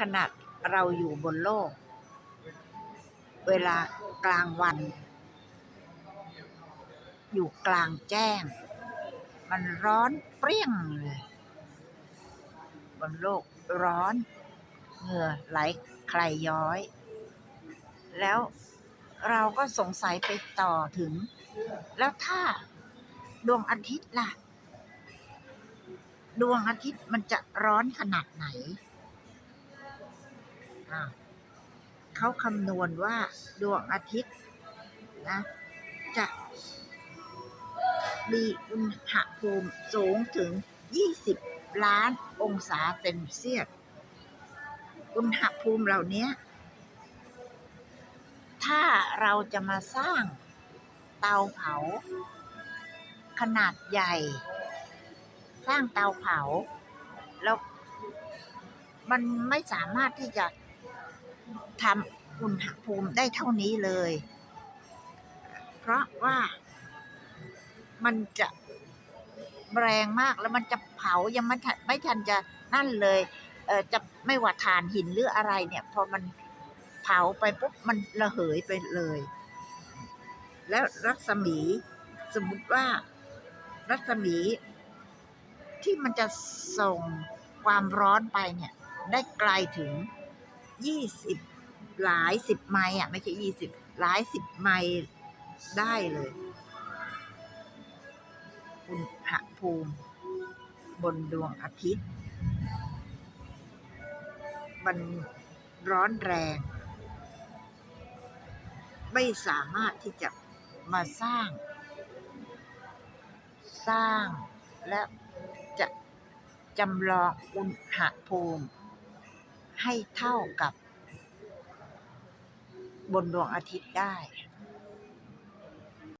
ขนาดเราอยู่บนโลก เวลากลางวัน อยู่กลางแจ้ง มันร้อนเปรี้ยงเลย บนโลกร้อน เหงื่อไหลใครย้อย แล้วเราก็สงสัยไปต่อถึง แล้วถ้าดวงอาทิตย์ล่ะ ดวงอาทิตย์มันจะร้อนขนาดไหน เขาคำนวณว่าดวงอาทิตย์นะจะมีอุณหภูมิสูงถึง 20 ล้านองศาเซนเซียส อุณหภูมิเหล่านี้ ถ้าเราจะมาสร้างเตาเผา ขนาดใหญ่ สร้างเตาเผา แล้วมันไม่สามารถที่จะ ทำอุณหภูมิได้เท่านี้เลย เพราะว่ามันจะแรงมากแล้วมันจะเผายังไม่ทันไม่ทันจะนั่นเลยเออจะไม่ว่าถ่านหินหรืออะไรเนี่ย พอมันเผาไปปุ๊บมันระเหยไปเลย แล้วรัศมีสมมติว่ารัศมีที่มันจะส่งความร้อนไปเนี่ย ได้ไกลถึง ยี่สิบหลายสิบไมล์อะ ไม่ใช่ยี่สิบหลายสิบไมล์ได้เลยอุณหภูมิ บนดวงอาทิตย์ มันร้อนแรง ไม่สามารถที่จะมาสร้าง สร้างและจะจำลองอุณหภูมิ ให้เท่ากับบนดวงอาทิตย์ได้